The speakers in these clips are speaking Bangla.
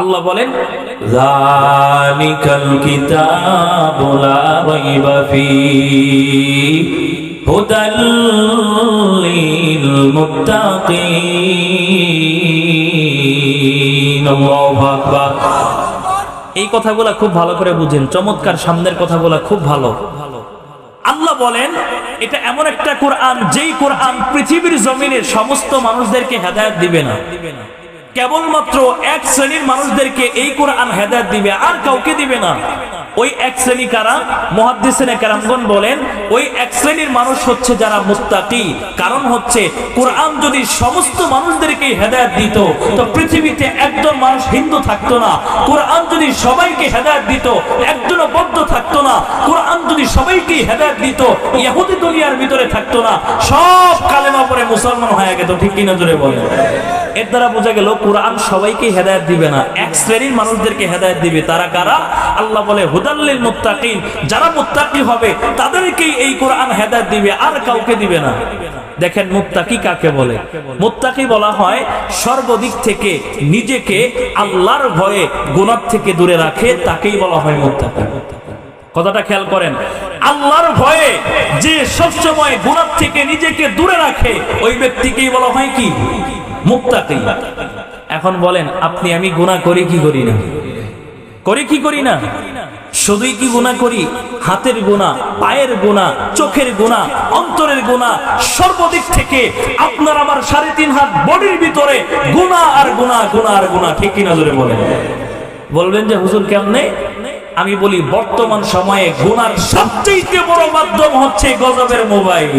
আল্লাহ বলেন জালিকাল কিতাবু লা রাইবা ফি মুত্তাকিন। আল্লাহু আকবার। এই কথাগুলা খুব ভালো করে বুঝেন, চমৎকার সামনের কথাগুলা খুব ভালো। আল্লাহ বলেন, এটা এমন একটা কোরআন, যেই কোরআন পৃথিবীর জমিনের সমস্ত মানুষদেরকে হেদায়েত দিবে না। কেবলমাত্র এক শ্রেণির মানুষদেরকে এই কোরআন হেদায়েত দিবে, আর কাউকে দিবে না। ওই এক শ্রেণি কারা? মহাদ্দিসিনে কারামগণ বলেন, ওই এক শ্রেণির মানুষ হচ্ছে যারা মুত্তাকি। কারণ হচ্ছে, কোরআন যদি সমস্ত মানুষদেরকে হেদায়েত দিত, তো পৃথিবীতে একজন মানুষ হিন্দু থাকতো না। কোরআন যদি সবাইকে হেদায়ত দিত একজনও বদ্ধ থাকতো না। কোরআন যদি সবাইকে হেদায়েত দিত, ইহুদি দুনিয়ার ভিতরে থাকতো না। সব কালেমা পরে মুসলমান হয়ে গেত, ঠিক কিনা জোরে বলেন? এর দ্বারা বোঝা গেল, কোরআন সবাইকে হেদায়েত দিবে না। এক শ্রেণির মানুষদেরকে হেদায়েত দিবে। তারা কারা? আল্লাহ বলে হুদাল্লিল মুত্তাকিন। যারা মুত্তাকি হবে, তাদেরকেই এই কোরআন হেদায়েত দিবে, আর কাউকে দিবে না। দেখেন মুত্তাকি কাকে বলে? মুত্তাকি বলা হয়, সর্বদিক থেকে নিজেকে আল্লাহর ভয়ে গুনাহ থেকে দূরে রাখে, তাকেই বলা হয় মুত্তাকি। কথাটা খেয়াল করেন, আল্লাহর ভয়ে যে সবসময় গুনাহ থেকে নিজেকে দূরে রাখে, ওই ব্যক্তিকেই বলা হয় কি? মুক্তাকি এখন বলেন, আপনি, আমি গুনাহ করি কি করি না? করি কি করি না? শুধুই কি গুণা করি? হাতের গুনাহ, পায়ের গুনাহ, চোখের গুনাহ, অন্তরের গুনাহ, সর্বদিক থেকে আপনার আমার সাড়ে তিন হাত বডির ভিতরে গুনাহ আর গুনাহ গুনাহ আর গুনাহ, ঠিক কিনা জোরে বলেন? বলবেন যে, হুজুর, কেমনে? আমি বলি, বর্তমান সময়ে গুনার সবচেয়ে বড় মাধ্যম হচ্ছে গজবের মোবাইল।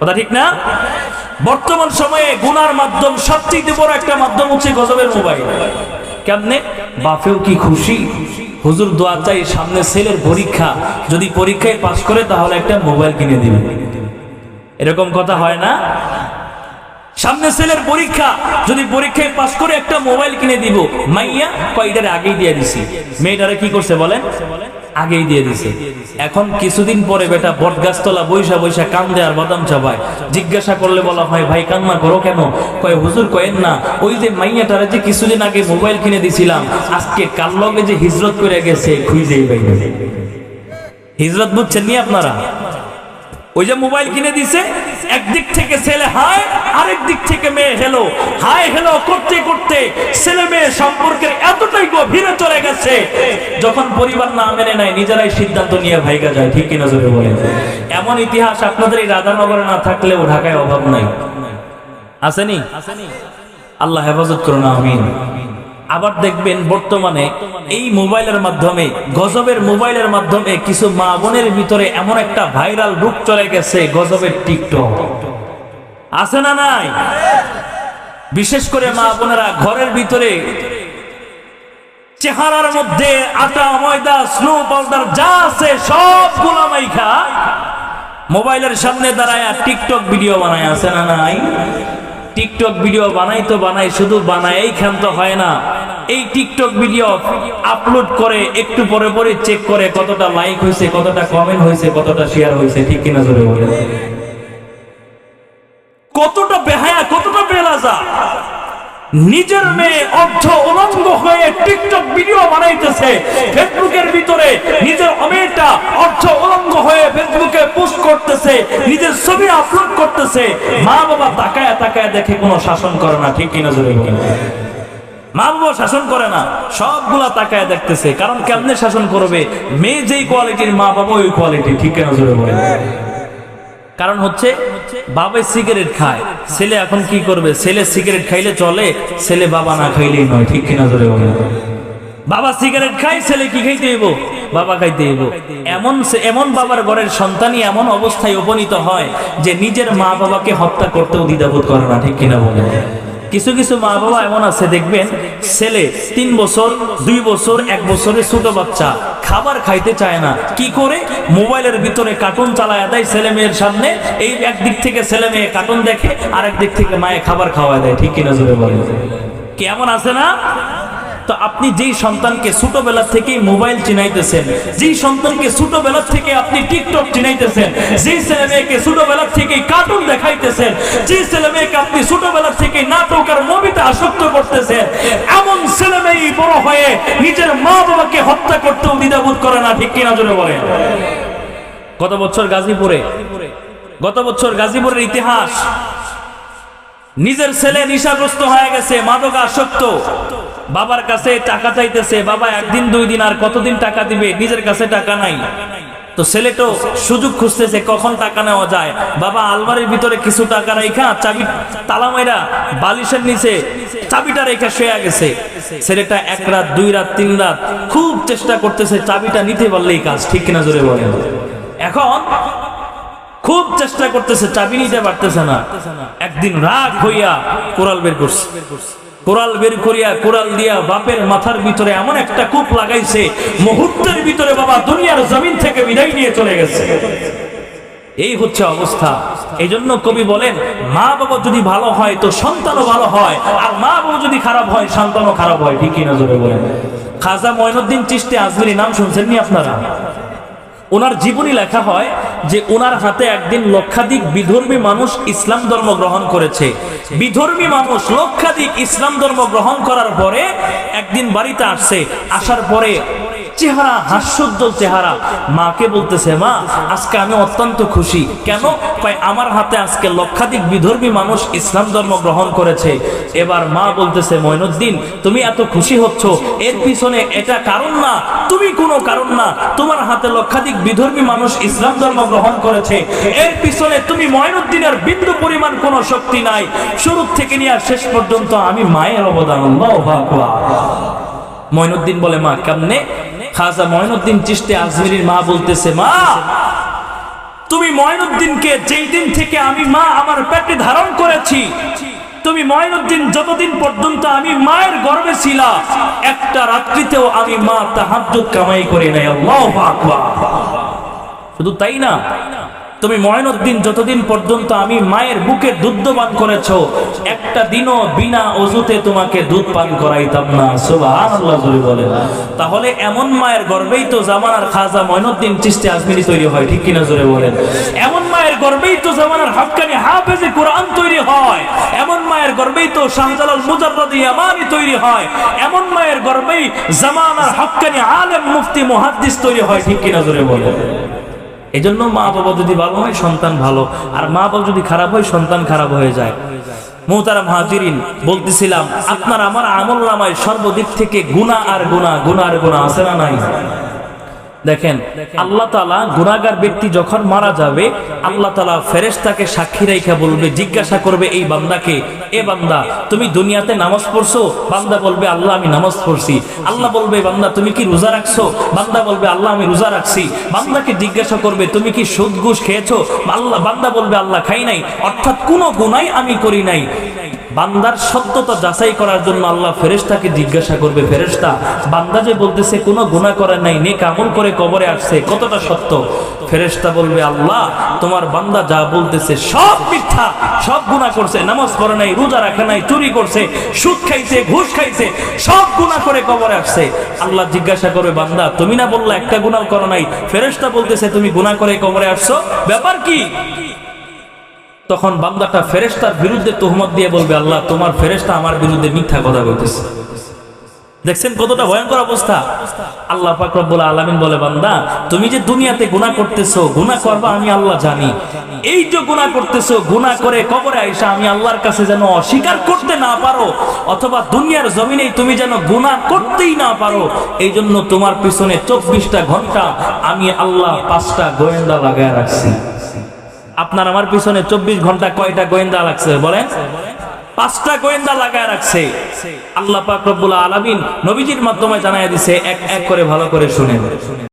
কথা ঠিক না? বর্তমান সময়ে গুনার মাধ্যম, সবচেয়ে বড় একটা মাধ্যম হচ্ছে গজবের মোবাইল। কেমনে? বাপেও কি খুশি? হুজুর দোয়া চাই, সামনে ছেলের পরীক্ষা। যদি পরীক্ষায় পাশ করে, তাহলে একটা মোবাইল কিনে দিবে। এরকম কথা হয় না? সামনে ছেলের পরীক্ষা। যদি পরীক্ষায় পাশ করে একটা মোবাইল কিনে দিব। মাইয়া কয়টারে আগেই দিয়ে দিছি। মেয়েটারে কি করছে বলেন? আগেই দিয়ে দিছে। এখন কিছুদিন পরে বেটা বটগাছতলা বৈশা বৈশা কান্দে আর বাদাম চাবায়। জিজ্ঞাসা করলে বলা হয়, ভাই, কান্না করো কেন? কয়, হুজুর, কয়েন না। ওই যে মাইয়াটারে যে কিছুদিন আগে মোবাইল কিনে দিছিলাম, আজকে কাল লগে যে হিজরত করে গেছে, খুঁজেই পাই হিজরত বুঝছেন নি আপনারা? ওই যে মোবাইল কিনে দিছে, একদিক থেকে ছেলে হাই আরেক দিক থেকে মেয়ে হেলো হাই হেলো করতে করতে ছেলে মেয়ে সম্পর্কের এতটাই গভীরে চলে গেছে, যখন পরিবার না মেনে নেয়, নিজেরাই সিদ্ধান্ত নিয়ে ভাইগা যায়, ঠিক কিনা জোরে বলে এমন ইতিহাস আপনাদের এই রাধানগরে না থাকলেও ঢাকায় অভাব নাই। আসেনি? আল্লাহ হেফাজত করুন, আমিন। আবার দেখবেন বর্তমানে এই মোবাইলের মাধ্যমে, গজবের মোবাইলের মাধ্যমে কিছু মা বোনের ভিতরে এমন একটা ভাইরাল রূপ চলে গেছে গজবের টিকটক। আছে না নাই? বিশেষ করে মা বোনেরা ঘরের ভিতরে চেহারার মধ্যে আটা, ময়দা, স্নো পাউডার যা আছে সব মাইখা মোবাইলের সামনে দাঁড়ায় টিকটক ভিডিও বানায়, আছে না নাই? টিকটক ভিডিও বানাই তো বানাই, শুধু বানাই ক্ষান্ত হয় না। এই টিকটক ভিডিও আপলোড করে, একটু পরে পরে চেক করে কতটা লাইক হয়েছে, কতটা কমেন্ট হয়েছে, কতটা শেয়ার হয়েছে, ঠিক কিনা জোরে বলে কতটা বেহায়া, কতটা বেলাজা। নিজের মেয়ে অর্ধ উলঙ্গ হয়ে টিকটক ভিডিও বানাইতেছে ফেসবুকের ভিতরে নিজের মেয়েটা অর্ধ উলঙ্গ হয়ে ফেসবুকে পোস্ট করতেছে, নিজের ছবি আপলোড করতেছে। মা বাবা তাকায় তাকায় দেখে কোনো শাসন করে না, ঠিক কিনা মা বাবা শাসন করে না, সবগুলা তাকায় দেখতেছে। কারণ কেমনে শাসন করবে? মেয়ে যেই কোয়ালিটির মা বাবা, ওই কোয়ালিটি ঠিক কেন বলে কারণ হচ্ছে, বাবা সিগারেট খায়, ছেলে এখন কি করবে? ছেলে সিগারেট খাইলে চলে, ছেলে বাবা না খাইলেই নয়, ঠিক কিনা জোরে বলে বাবা সিগারেট খাই ছেলে কি খাইতে হইব? বাবা খাইতে হইব। এমন এমন বাবার ঘরের সন্তানই এমন অবস্থায় উপনীত হয় যে নিজের মা বাবাকে হত্যা করতেও দ্বিধাবোধ করে না, ঠিক কিনা বলে কিছু কিছু মা বাবা এমন আছে, দেখবেন ছেলে তিন বছর, দুই বছর, এক বছরের ছোট বাচ্চা, খাবার খাইতে চায় না। কি করে? মোবাইলের ভিতরে কার্টুন চালায় দেয় ছেলে মেয়ের সামনে, এই একদিক থেকে ছেলে মেয়ে কার্টুন দেখে আর একদিক থেকে মায়ে খাবার খাওয়া দেয়, ঠিক কিনা জোরে বলে কেমন আছে না? তো আপনি যেই সন্তানকে ছোটবেলা থেকেই মোবাইল চিনাইতেছেন, যেই সন্তানকে ছোটবেলা থেকে আপনি টিকটক চিনাইতেছেন, যেই ছেলে মেয়েকে ছোটবেলা থেকেই কার্টুন দেখাইতেছেন যে ছেলে মেয়েকে আপনি ছোটবেলা থেকে নাটক আর মুভিতে আসক্ত করতেছেন, এমন ছেলে বড় হয়ে নিজের মা বাবাকে হত্যা করতেও দ্বিধাবোধ করে না, ঠিক কিনা জোরে বলেন। গত বছর গাজীপুরে, গত বছর গাজীপুরের ইতিহাস, নিজের ছেলে নিশাগ্রস্ত হয়ে গেছে মাদক আসক্ত বাবার কাছে টাকা চাইতেছে, বাবা, একদিন, দুই দিন আর কতদিন টাকা দিবে? নিজের কাছে টাকা নাই। তো ছেলেটো সুযোগ খুঁজতেছে, কখন টাকা নেওয়া যায়? বাবা, আলমারির ভিতরে কিছু টাকা রেখা চাবি, তালা মাইরা বালিশের নিচে চাবিটা রেখা শুয়ে গেছে। ছেলেটা এক রাত, দুই রাত, তিন রাত খুব চেষ্টা করতেছে চাবিটা নিতে পারলেই কাজ, ঠিক কিনা জোরে বলেন। এখন খুব চেষ্টা করতেছে, চাবি নিতে পারতেছে না। একদিন রাগ হইয়া কোরাল বের করছে। কোরাল বের করিয়া, কোরাল দিয়া বাপের মাথার ভিতরে এমন একটা কূপ লাগাইছে, মুহূর্তের ভিতরে বাবা দুনিয়ার জমিন থেকে বিদায় নিয়ে চলে গেছে। এই হচ্ছে অবস্থা। এই জন্য কবি বলেন, মা বাবা যদি ভালো হয় তো সন্তানও ভালো হয়, আর মা বাবা যদি খারাপ হয়, সন্তানও খারাপ হয়। ঠিকই না জোরে বলেন। খাজা ময়নুদ্দিন চিস্তে আজমিরি নাম শুনছেন নি আপনারা? ওনার জীবনী লেখা হয় যে ওনার হাতে একদিন লক্ষাধিক বিধর্মী মানুষ ইসলাম ধর্ম গ্রহণ করেছে। বিধর্মী মানুষ লক্ষাধিক ইসলাম ধর্ম গ্রহণ করার পরে একদিন বাড়িতে আসছে আসার পরে চেহারা, হাস্যোজ্জ্বল চেহারা। মাকে বলতেছে, মা, আজকে আমি অত্যন্ত খুশি। কেন? কয়, আমার হাতে আজকে লক্ষাধিক বিধর্মী মানুষ ইসলাম ধর্ম গ্রহণ করেছে। এবার মা বলতেছে ময়নুদ্দিন তুমি এত খুশি হচ্ছ। এর পিছনে এটা কারণ না? তুমি কোনো কারণ না। তোমার হাতে লক্ষাধিক বিধর্মী মানুষ ইসলাম ধর্ম গ্রহণ করেছে। এর পিছনে তুমি ময়নুদ্দিনের বিন্দু পরিমাণ কোনো শক্তি নাই। শুরু থেকে নিয়ে শেষ পর্যন্ত আমি মায়ের অবদান। ময়নুদ্দিন বলে, মা, কেমনে? খাজা ময়নুদ্দিন চিস্তে আজমিরির মা বলতেছে, মা, তুমি ময়নুদ্দিনকে যেই দিন থেকে আমি মা আমার পেটে ধারণ করেছি, তুমি ময়নুদ্দিন যতদিন পর্যন্ত আমি মায়ের গর্ভে ছিলাম একটা রাত্রিতেও আমি মা তাহাজ্জুদ কামাই করি নাই। আল্লাহু আকবার। শুধু তাই না তুমি ময়নুদ্দিন যতদিন পর্যন্ত আমি মায়ের বুকে দুধ পান করেছ, একটা দিনও বিনা অজুতে তোমাকে দুধ পান করাইতাম না। সুবহানাল্লাহ বলে তাহলে এমন মায়ের গর্বেই তো জামানার খাজা ময়নুদ্দিন চিস্তে আজমিরি তৈরি হয়, ঠিক কিনা জোরে বলেন? এমন মায়ের গর্বেই তো জামানার হাক্কানি হাফেজে কোরআন তৈরি হয়, এমন মায়ের গর্বেই তো শাহজালাল মুজাররদি ইয়ামানি তৈরি হয়, এমন মায়ের গর্বেই জামানার হাক্কানি আলেম মুফতি মুহাদ্দিস তৈরি হয়, ঠিক কিনা জোরে বলেন? এই জন্য মা বাবা যদি ভালো হয়, সন্তান ভালো। আর মা বাবা যদি খারাপ হয়, সন্তান খারাপ হয়ে যায়। মোহতারা মহাজিরিন বলতেছিলাম, আপনার আমার আমল নামায় সর্বদিক থেকে গুণা আর গুণা গুণা আর গুণা আছে না নাই? দেখেন, আল্লাহ তালা গুণাগার ব্যক্তি যখন মারা যাবে, আল্লাহ তালা ফেরেশতাকে সাক্ষী রেখা বলবে, জিজ্ঞাসা করবে, এই বান্দাকে? এ বান্দা, তুমি দুনিয়াতে নামাজ পড়ছো? বান্দা বলবে, আল্লাহ, আমি নামাজ পড়ছি। আল্লাহ বলবে, বান্দা, তুমি কি রোজা রাখছো? বান্দা বলবে, আল্লাহ, আমি রোজা রাখছি। বান্দাকে জিজ্ঞাসা করবে, তুমি কি সুদ ঘুষ খেয়েছো? আল্লাহ, বান্দা বলবে, আল্লাহ, খাই নাই। অর্থাৎ কোনো গুনাই আমি করি নাই। বান্দার সত্যতা যাচাই করার জন্য আল্লাহ ফেরেশতাকে জিজ্ঞাসা করবে, ফেরেশতা, বান্দা যে বলতেছে কোনো গুনাহ করার নাই, নেক আমল করে কবরে আসছে, কতটা সত্য? ফেরেশতা বলবে, আল্লাহ, তোমার বান্দা যা বলতেছে সব মিথ্যা, সব গুনাহ করছে, নামাজ পড়ে নাই, রোজা রাখে নাই, চুরি করছে, সুদ খাইছে, ঘুষ খাইছে, সব গুনাহ করে কবরে আসছে। আল্লাহ জিজ্ঞাসা করবে, বান্দা, তুমি না বললা একটা গুনাহ করো নাই? ফেরেশতা বলতেছে, তুমি গুনাহ করে কবরে আসছো? ব্যাপার কি? তখন বান্দাটা ফেরেস্তার বিরুদ্ধে তোহমত দিয়ে বলবে, আল্লাহ, তোমার ফেরেস্তা আমার বিরুদ্ধে মিথ্যা কথা বলতেছে। দেখছেন কতটা ভয়ঙ্কর অবস্থা? আল্লাহ পাক রব্বুল আলামিন বলে, বান্দা, তুমি যে দুনিয়াতে গুনাহ করতেছো, গুনাহ করবা আমি আল্লাহ জানি। এই যে গুনাহ করতেছো, গুনাহ করে কবরে আইসা আমি আল্লাহর কাছে যেন অস্বীকার করতে না পারো, অথবা দুনিয়ার জমিনেই তুমি যেন গুনাহ করতেই না পারো এই জন্য তোমার পিছনে চব্বিশটা ঘণ্টা আমি আল্লাহ পাঁচটা গোয়েন্দা লাগায় রাখছি। আপনার আমার পিছনে চব্বিশ ঘণ্টা কয়টা গোয়েন্দা লাগছে বলেন? পাঁচটা গোয়েন্দা লাগায় রাখছে। আল্লাহ পাক রব্বুল আলামিন নবীজির মাধ্যমে জানায় দিছে, এক এক করে ভালো করে শুনেন।